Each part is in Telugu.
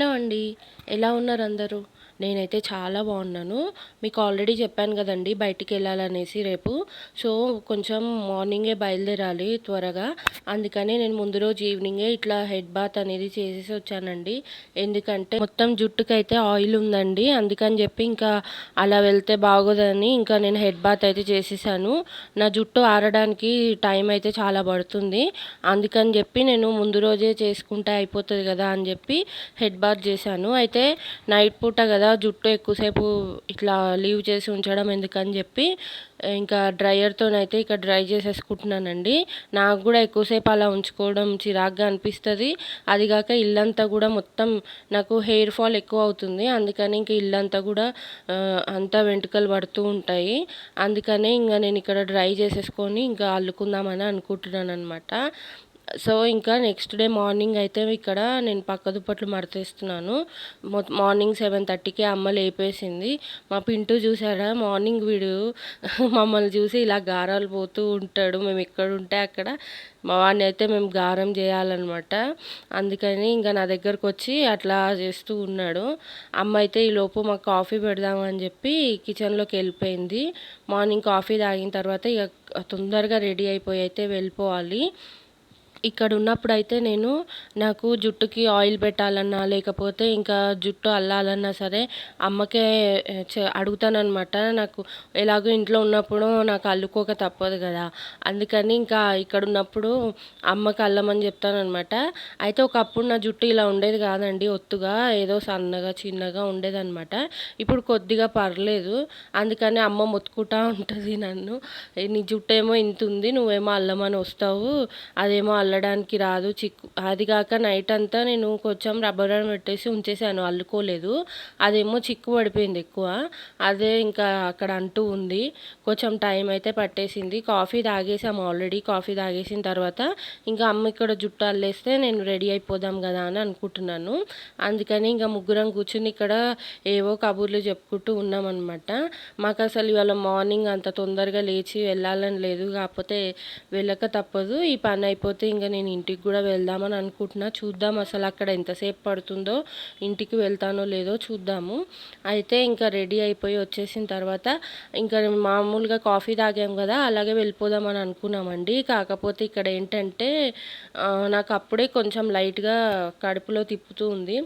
హలో అండి. ఎలా ఉన్నారు అందరూ? నేనైతే చాలా బాగున్నాను. మీకు ఆల్రెడీ చెప్పాను కదండి బయటికి వెళ్ళాలనేసి రేపు. సో కొంచెం మార్నింగే బయలుదేరాలి త్వరగా. అందుకని నేను ముందు రోజు ఈవినింగే ఇట్లా హెడ్ బాత్ అనేది చేసేసి వచ్చానండి. ఎందుకంటే మొత్తం జుట్టుకైతే ఆయిల్ ఉందండి. అందుకని చెప్పి ఇంకా అలా వెళ్తే బాగోదని ఇంకా నేను హెడ్ బాత్ అయితే చేసేసాను. నా జుట్టు ఆరడానికి టైం అయితే చాలా పడుతుంది. అందుకని చెప్పి నేను ముందు రోజే చేసుకుంటే అయిపోతుంది కదా అని చెప్పి హెడ్ బాత్ చేశాను. అయితే నైట్ పూట కదా జుట్టు ఎక్కువసేపు ఇట్లా లీవ్ చేసి ఉంచడం ఎందుకని చెప్పి ఇంకా డ్రైయర్తోనైతే ఇక డ్రై చేసేసుకుంటున్నానండి. నాకు కూడా ఎక్కువసేపు అలా ఉంచుకోవడం చిరాగ్గా అనిపిస్తుంది. అదిగాక ఇల్లంతా కూడా మొత్తం నాకు హెయిర్ ఫాల్ ఎక్కువ అవుతుంది. అందుకని ఇంక ఇల్లంతా కూడా అంతా వెంట్రుకలు పడుతూ ఉంటాయి. అందుకనే ఇంకా నేను ఇక్కడ డ్రై చేసేసుకొని ఇంకా అల్లుకుందామని అనుకుంటున్నాను అనమాట సో ఇంకా నెక్స్ట్ డే మార్నింగ్ అయితే ఇక్కడ నేను పక్క దుప్పట్లు మడతేస్తున్నాను. మార్నింగ్ సెవెన్ థర్టీకి అమ్మ లేపేసింది. మా పింటూ చూసారా? మార్నింగ్ వీడు మమ్మల్ని చూసి ఇలా గారాలు పోతూ ఉంటాడు. మేము ఎక్కడ ఉంటే అక్కడ. మా వాడిని అయితే మేము గారం చేయాలన్నమాట. అందుకని ఇంకా నా దగ్గరకు వచ్చి అట్లా చేస్తూ ఉన్నాడు. అమ్మ అయితే ఈ లోపు మాకు కాఫీ పెడదామని చెప్పి కిచెన్లోకి వెళ్ళిపోయింది. మార్నింగ్ కాఫీ తాగిన తర్వాత ఇక తొందరగా రెడీ అయిపోయి అయితే వెళ్ళిపోవాలి. ఇక్కడ ఉన్నప్పుడు అయితే నేను నాకు జుట్టుకి ఆయిల్ పెట్టాలన్నా లేకపోతే ఇంకా జుట్టు అల్లాలన్నా సరే అమ్మకే అడుగుతానమాట నాకు ఎలాగో ఇంట్లో ఉన్నప్పుడు నాకు అల్లుకోక తప్పదు కదా. అందుకని ఇంకా ఇక్కడ ఉన్నప్పుడు అమ్మకి అల్లమని చెప్తానమాట అయితే ఒకప్పుడు నా జుట్టు ఇలా ఉండేది కాదండి ఒత్తుగా ఏదో సన్నగా చిన్నగా ఉండేదన్నమాట. ఇప్పుడు కొద్దిగా పర్లేదు. అందుకని అమ్మ మొత్తుకుంటా ఉంటుంది నన్ను. నీ జుట్టు ఏమో ఇంత ఉంది నువ్వేమో అల్లమని వస్తావు అదేమో అల్లడానికి రాదు. చిక్కు అది కాక నైట్ అంతా నేను కొంచెం రబ్బర్ బ్యాండ్ పెట్టేసి ఉంచేసాను. అల్లుకోలేదు. అదేమో చిక్కు పడిపోయింది ఎక్కువ. అదే ఇంకా అక్కడ అంటూ ఉంది. కొంచెం టైం అయితే పట్టేసింది. కాఫీ తాగేసాము ఆల్రెడీ కాఫీ తాగేసిన తర్వాత ఇంకా అమ్మ ఇక్కడ జుట్టు అల్లేస్తే నేను రెడీ అయిపోదాం కదా అని అనుకుంటున్నాను. అందుకని ఇంకా ముగ్గురం కూర్చుని ఇక్కడ ఏవో కబుర్లు చెప్పుకుంటూ ఉన్నామన్నమాట. మాకు అసలు ఇవాళ మార్నింగ్ అంత తొందరగా లేచి వెళ్ళాలని లేదు. కాకపోతే వెళ్ళక తప్పదు. ఈ పని అయిపోతే ఇంకా నేను ఇంటికి కూడా వెళ్దామని అనుకుంటున్నా. చూద్దాం అసలు అక్కడ ఎంతసేపు పడుతుందో ఇంటికి వెళ్తానో లేదో చూద్దాము. అయితే ఇంకా రెడీ అయిపోయి వచ్చేసిన తర్వాత ఇంకా మామూలుగా కాఫీ తాగాం కదా అలాగే వెళ్ళిపోదామని అనుకున్నామండి. కాకపోతే ఇక్కడ ఏంటంటే నాకు అప్పుడే కొంచెం లైట్గా కడుపులో తిప్పుతూ ఉంది.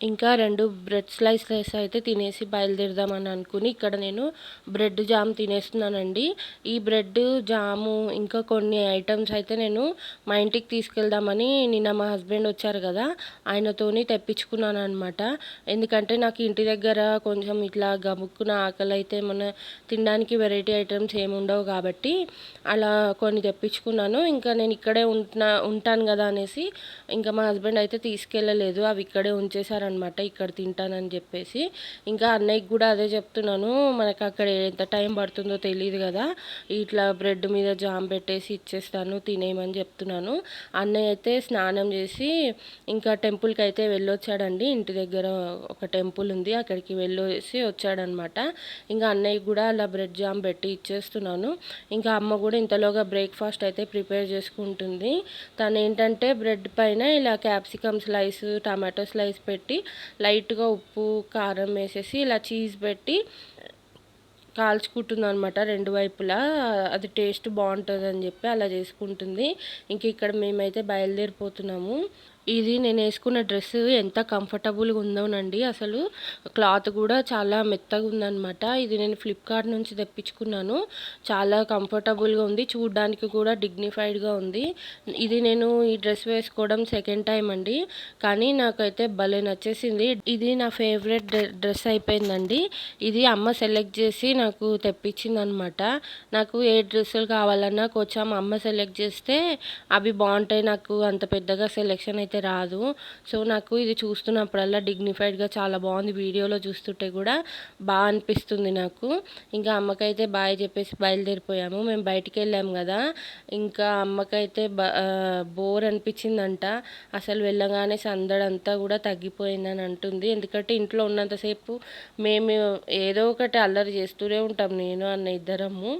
ఇంకా రెండు బ్రెడ్ స్లైసెస్ అయితే తినేసి బయలుదేరదామని అనుకుని ఇక్కడ నేను బ్రెడ్ జామ్ తినేస్తున్నానండి. ఈ బ్రెడ్ జాము ఇంకా కొన్ని ఐటమ్స్ అయితే నేను మా ఇంటికి తీసుకెళ్దామని నిన్న మా హస్బెండ్ వచ్చారు కదా ఆయనతోని తెప్పించుకున్నాను అనమాట ఎందుకంటే నాకు ఇంటి దగ్గర కొంచెం ఇట్లా గబుక్కున ఆకలి అయితే మన తినడానికి వెరైటీ ఐటమ్స్ ఏమి ఉండవు కాబట్టి అలా కొన్ని తెప్పించుకున్నాను. ఇంకా నేను ఇక్కడే ఉంటున్నా ఉంటాను కదా అనేసి ఇంకా మా హస్బెండ్ అయితే తీసుకెళ్ళలేదు అవి ఇక్కడే ఉంచేసారు అనమాట ఇక్కడ తింటానని చెప్పేసి. ఇంకా అన్నయ్యకి కూడా అదే చెప్తున్నాను మనకు అక్కడ ఎంత టైం పడుతుందో తెలియదు కదా ఇట్లా బ్రెడ్ మీద జామ్ పెట్టేసి ఇచ్చేస్తాను తినేయమని చెప్తున్నాను. అన్నయ్య అయితే స్నానం చేసి ఇంకా టెంపుల్కి అయితే వెళ్ళొచ్చాడండి ఇంటి దగ్గర ఒక టెంపుల్ ఉంది అక్కడికి వెళ్ళేసి వచ్చాడనమాట ఇంకా అన్నయ్య కూడా అలా బ్రెడ్ జామ్ పెట్టి ఇచ్చేస్తున్నాను. ఇంకా అమ్మ కూడా ఇంతలోగా బ్రేక్ఫాస్ట్ అయితే ప్రిపేర్ చేసుకుంటుంది. తను ఏంటంటే బ్రెడ్ పైన ఇలా క్యాప్సికమ్ స్లైస్ టమాటో స్లైస్ పెట్టి లైట్గా ఉప్పు కారం వేసేసి ఇలా చీజ్ పెట్టి కాల్చుకుంటుంది అనమాట రెండు వైపులా. అది టేస్ట్ బాగుంటుంది అని చెప్పి అలా చేసుకుంటుంది. ఇంక ఇక్కడ మేమైతే బయలుదేరిపోతున్నాము. ఇది నేను వేసుకున్న డ్రెస్ ఎంత కంఫర్టబుల్గా ఉందోనండి. అసలు క్లాత్ కూడా చాలా మెత్తగా ఉందనమాట ఇది నేను ఫ్లిప్కార్ట్ నుంచి తెప్పించుకున్నాను. చాలా కంఫర్టబుల్గా ఉంది. చూడడానికి కూడా డిగ్నిఫైడ్గా ఉంది. ఇది నేను ఈ డ్రెస్ వేసుకోవడం సెకండ్ టైం అండి. కానీ నాకైతే భలే నచ్చేసింది. ఇది నా ఫేవరెట్ డ్రెస్ అయిపోయిందండి. ఇది అమ్మ సెలెక్ట్ చేసి నాకు తెప్పించింది అనమాట నాకు ఏ డ్రెస్సులు కావాలన్నా కొంచెం అమ్మ సెలెక్ట్ చేస్తే అవి బాగుంటాయి. నాకు అంత పెద్దగా సెలెక్షన్ అయితే అయితే రాదు. సో నాకు ఇది చూస్తున్నప్పుడల్లా డిగ్నిఫైడ్గా చాలా బాగుంది వీడియోలో చూస్తుంటే కూడా. బాగా అనిపిస్తుంది నాకు. ఇంకా అమ్మకైతే బాయ్ చెప్పేసి బయలుదేరిపోయాము. మేము బయటికి వెళ్ళాము కదా. ఇంకా అమ్మకైతే బోర్ అనిపించిందంట. అసలు వెళ్ళగానే సందడంతా కూడా తగ్గిపోయిందని అంటుంది. ఎందుకంటే ఇంట్లో ఉన్నంతసేపు మేము ఏదో ఒకటి అల్లరి చేస్తూనే ఉంటాం నేను అన్న ఇద్దరము.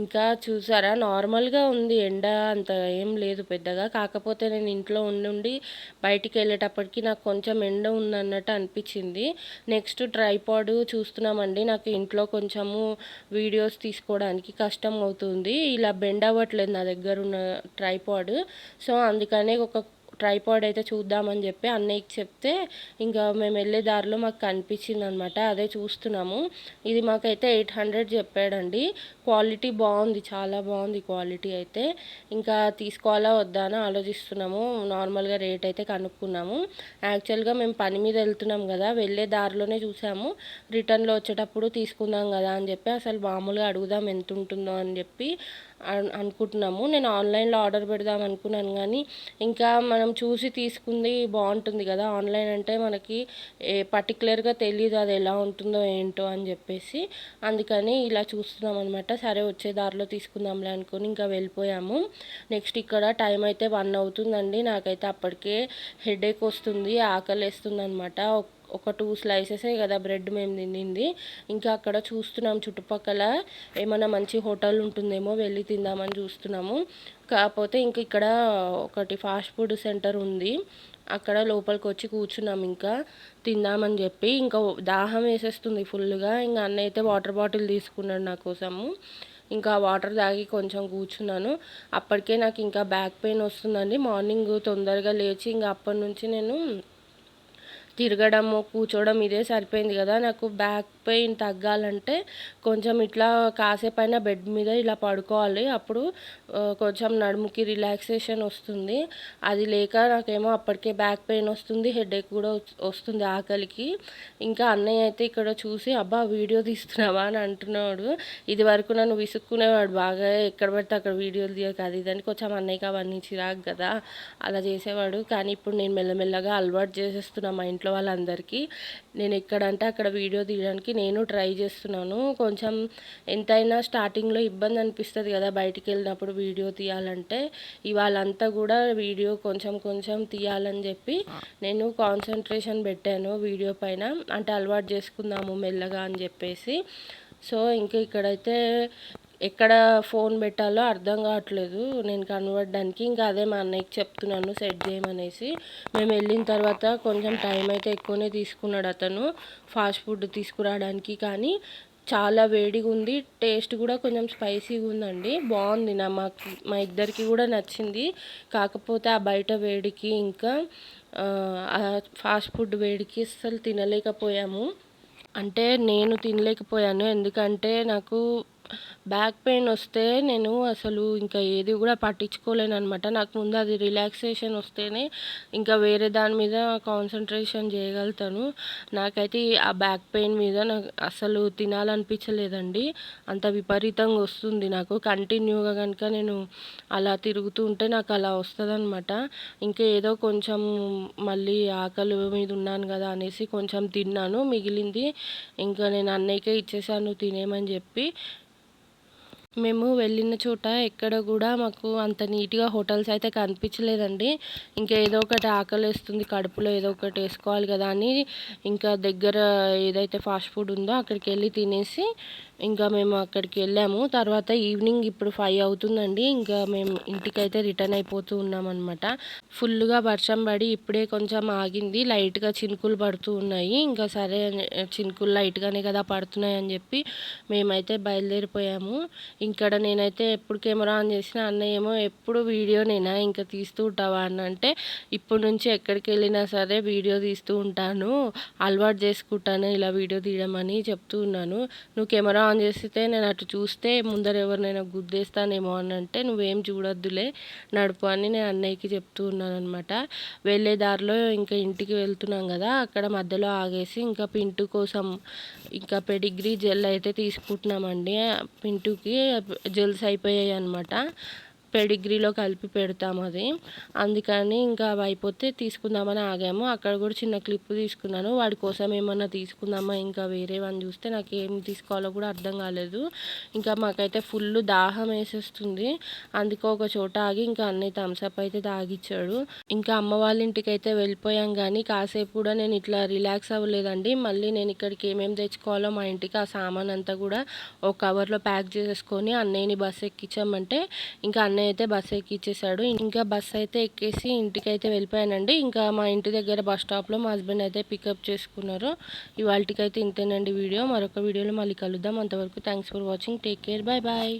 ఇంకా చూసారా? నార్మల్గా ఉంది. ఎండ అంత ఏం లేదు పెద్దగా. కాకపోతే నేను ఇంట్లో ఉండి బయటికి వెళ్ళేటప్పటికి నాకు కొంచెం ఎండ ఉందన్నట్టు అనిపించింది. నెక్స్ట్ ట్రైపాడ్ చూస్తున్నామండి. నాకు ఇంట్లో కొంచెము వీడియోస్ తీసుకోవడానికి కష్టం అవుతుంది. ఇలా బెండ్ అవ్వట్లేదు నా దగ్గర ఉన్న ట్రైపాడ్. సో అందుకనే ఒక ట్రైపాడ్ అయితే చూద్దామని చెప్పి అన్నయ్యకి చెప్తే ఇంకా మేము వెళ్ళే దారిలో మాకు కనిపించింది అనమాట అదే చూస్తున్నాము. ఇది మాకైతే ఎయిట్ హండ్రెడ్ చెప్పాడండి. క్వాలిటీ బాగుంది చాలా బాగుంది క్వాలిటీ అయితే. ఇంకా తీసుకోవాలా వద్దా అని ఆలోచిస్తున్నాము. నార్మల్గా రేట్ అయితే కనుక్కున్నాము. యాక్చువల్గా మేము పని మీద వెళ్తున్నాం కదా వెళ్ళే దారిలోనే చూసాము. రిటర్న్లో వచ్చేటప్పుడు తీసుకుందాం కదా అని చెప్పి అసలు మామూలుగా అడుగుదాం ఎంత ఉంటుందో అని చెప్పి అనుకుంటున్నాము. నేను ఆన్లైన్లో ఆర్డర్ పెడదాం అనుకున్నాను కానీ ఇంకా మనం చూసి తీసుకుంది బాగుంటుంది కదా. ఆన్లైన్ అంటే మనకి ఏ పర్టికులర్గా తెలియదు అది ఎలా ఉంటుందో ఏంటో అని చెప్పేసి అందుకని ఇలా చూస్తున్నాం అనమాట సరే వచ్చే దారిలో తీసుకుందాంలే అనుకుని ఇంకా వెళ్ళిపోయాము. నెక్స్ట్ ఇక్కడ టైం అయితే వన్ అవుతుందండి. నాకైతే అప్పటికే హెడేక్ వస్తుంది ఆకలి వేస్తుంది అనమాట ఒక టూ స్లైసెసే కదా బ్రెడ్ మేము తినింది. ఇంకా అక్కడ చూస్తున్నాం చుట్టుపక్కల ఏమైనా మంచి హోటల్ ఉంటుందేమో వెళ్ళి తిందామని చూస్తున్నాము. కాకపోతే ఇంక ఇక్కడ ఒకటి ఫాస్ట్ ఫుడ్ సెంటర్ ఉంది. అక్కడ లోపలికి వచ్చి కూర్చున్నాం ఇంకా తిందామని చెప్పి. ఇంకా దాహం వేసేస్తుంది ఫుల్గా. ఇంకా అన్న అయితే వాటర్ బాటిల్ తీసుకున్నాడు నా కోసము. ఇంకా వాటర్ తాగి కొంచెం కూర్చున్నాను. అప్పటికే నాకు ఇంకా బ్యాక్ పెయిన్ వస్తుందండి. మార్నింగ్ తొందరగా లేచి ఇంకా అప్పటి నుంచి నేను తిరగడము కూర్చోవడం ఇదే సరిపోయింది కదా. నాకు బ్యాక్ పెయిన్ తగ్గాలంటే కొంచెం ఇట్లా కాసేపైనా బెడ్ మీద ఇలా పడుకోవాలి. అప్పుడు కొంచెం నడుముకి రిలాక్సేషన్ వస్తుంది. అది లేక నాకేమో అప్పటికే బ్యాక్ పెయిన్ వస్తుంది హెడేక్ కూడా వస్తుంది ఆకలికి. ఇంకా అన్నయ్య అయితే ఇక్కడ చూసి అబ్బా వీడియో తీస్తున్నావా? అని అంటున్నాడు. ఇది వరకు నన్ను విసుక్కునేవాడు బాగా. ఎక్కడ పడితే అక్కడ వీడియోలు తీయక అది ఇదని కొంచెం అన్నయ్యకి అవన్నీ చిరాకు కదా. అలా చేసేవాడు. కానీ ఇప్పుడు నేను మెల్లమెల్లగా అలవాటు చేసేస్తున్నా మా ఇంట్లో వాళ్ళందరికీ. నేను ఎక్కడంటే అక్కడ వీడియో తీయడానికి నేను ట్రై చేస్తున్నాను. కొంచెం ఎంతైనా స్టార్టింగ్లో ఇబ్బంది అనిపిస్తుంది కదా బయటికి వెళ్ళినప్పుడు వీడియో తీయాలంటే. ఇవాళంతా కూడా వీడియో కొంచెం కొంచెం తీయాలని చెప్పి నేను కాన్సన్ట్రేషన్ పెట్టాను వీడియో పైన. అంటే అలవాటు చేసుకుందాము మెల్లగా అని చెప్పేసి. సో ఇంకా ఇక్కడైతే ఎక్కడ ఫోన్ పెట్టాలో అర్థం కావట్లేదు. నేను కనబడడానికి ఇంకా అదే మా అన్నయ్యకి చెప్తున్నాను సెట్ చేయమనేసి. మేము వెళ్ళిన తర్వాత కొంచెం టైం అయితే ఎక్కువనే తీసుకున్నాడు అతను. ఫాస్ట్ ఫుడ్ తీసుకురావడానికి కానీ చాలా వేడిగా ఉంది. టేస్ట్ కూడా కొంచెం స్పైసీగా ఉందండి. బాగుంది. నా మాకు మా ఇద్దరికి కూడా నచ్చింది. కాకపోతే ఆ బయట వేడికి ఇంకా ఫాస్ట్ ఫుడ్ వేడికి అసలు తినలేకపోయాము. అంటే నేను తినలేకపోయాను. ఎందుకంటే నాకు బ్యాక్ పెయిన్ వస్తే నేను అసలు ఇంకా ఏది కూడా పట్టించుకోలేను అనమాట నాకు ముందు అది రిలాక్సేషన్ వస్తేనే ఇంకా వేరే దాని మీద కాన్సన్ట్రేషన్ చేయగలుగుతాను. నాకైతే ఆ బ్యాక్ పెయిన్ మీద నాకు అసలు తినాలనిపించలేదండి. అంత విపరీతంగా వస్తుంది నాకు. కంటిన్యూగా కనుక నేను అలా తిరుగుతూ ఉంటే నాకు అలా వస్తుంది అనమాట ఇంకా ఏదో కొంచెం మళ్ళీ ఆకలి మీద ఉన్నాను కదా అనేసి కొంచెం తిన్నాను. మిగిలింది ఇంకా నేను అన్నయ్యకే ఇచ్చేసాను తినేమని చెప్పి. మేము వెళ్ళిన చోట ఎక్కడ కూడా మాకు అంత నీట్గా హోటల్స్ అయితే కనిపించలేదండి. ఇంకా ఏదో ఒకటి ఆకలి వేస్తుంది కడుపులో ఏదో ఒకటి వేసుకోవాలి కదా అని ఇంకా దగ్గర ఏదైతే ఫాస్ట్ ఫుడ్ ఉందో అక్కడికి వెళ్ళి తినేసి ఇంకా మేము అక్కడికి వెళ్ళాము. తర్వాత ఈవినింగ్ ఇప్పుడు ఫైవ్ అవుతుందండి. ఇంకా మేము ఇంటికైతే రిటర్న్ అయిపోతూ ఉన్నాం అనమాట ఫుల్గా వర్షం పడి ఇప్పుడే కొంచెం ఆగింది. లైట్గా చినుకులు పడుతూ ఉన్నాయి. ఇంకా సరే చినుకులు లైట్గానే కదా పడుతున్నాయి అని చెప్పి మేమైతే బయలుదేరిపోయాము. ఇక్కడ నేనైతే ఎప్పుడు కెమెరా ఆన్ చేసినా అన్నయ్య ఏమో ఎప్పుడు వీడియోనేనా ఇంకా తీస్తూ ఉంటావా అని అంటే ఇప్పటి నుంచి ఎక్కడికి వెళ్ళినా సరే వీడియో తీస్తూ ఉంటాను. అలవాటు చేసుకుంటాను ఇలా వీడియో తీయడం అని చెప్తూ ఉన్నాను. నువ్వు కెమెరా ఆన్ చేస్తే నేను అటు చూస్తే ముందర ఎవరినైనా గుద్దేస్తానేమో అని అంటే నువ్వేం చూడొద్దులే నడుపు అని నేను అన్నయ్యకి చెప్తూ ఉన్నాను అనమాట వెళ్ళే దారిలో ఇంకా ఇంటికి వెళ్తున్నాం కదా అక్కడ మధ్యలో ఆగేసి ఇంకా పింటు కోసం ఇంకా పెడిగ్రీ జెల్ అయితే తీసుకుంటున్నామండి. పింటుకి జెల్స్ అయిపోయాయి అనమాట పెడిగ్రీలో కలిపి పెడతాం అది. అందుకని ఇంకా అవి అయిపోతే తీసుకుందామని ఆగాము. అక్కడ కూడా చిన్న క్లిప్ తీసుకున్నాను. వాడి కోసం ఏమన్నా తీసుకుందామా ఇంకా వేరే వన్ చూస్తే నాకు ఏం తీసుకోవాలో కూడా అర్థం కాలేదు. ఇంకా మాకైతే ఫుల్ దాహం వేసేస్తుంది. అందుకో ఒక చోట ఆగి ఇంకా అన్నయ్య థమ్స్అప్ అయితే తాగిచ్చాడు. ఇంకా అమ్మ వాళ్ళ ఇంటికి అయితే వెళ్ళిపోయాం కానీ కాసేపు కూడా నేను ఇట్లా రిలాక్స్ అవ్వలేదండి. మళ్ళీ నేను ఇక్కడికి ఏమేమి తెచ్చుకోవాలో మా ఇంటికి ఆ సామాన్ అంతా కూడా ఒక కవర్లో ప్యాక్ చేసుకొని అన్నయ్యని బస్ ఎక్కించామంటే ఇంకా అన్నయ్య అన్నయ్య అయితే బస్ ఎక్కిచ్చేసాడు ఇంకా బస్ అయితే ఎక్కేసి ఇంటికి అయితే వెళ్ళిపోయానండి. ఇంకా మా ఇంటి దగ్గర బస్ స్టాప్లో మా హస్బెండ్ అయితే పికప్ చేసుకున్నారు. ఇవాళకైతే ఇంతేనండి వీడియో. మరొక వీడియోలో మళ్ళీ కలుద్దాం. అంతవరకు thanks for watching. Take care. Bye bye.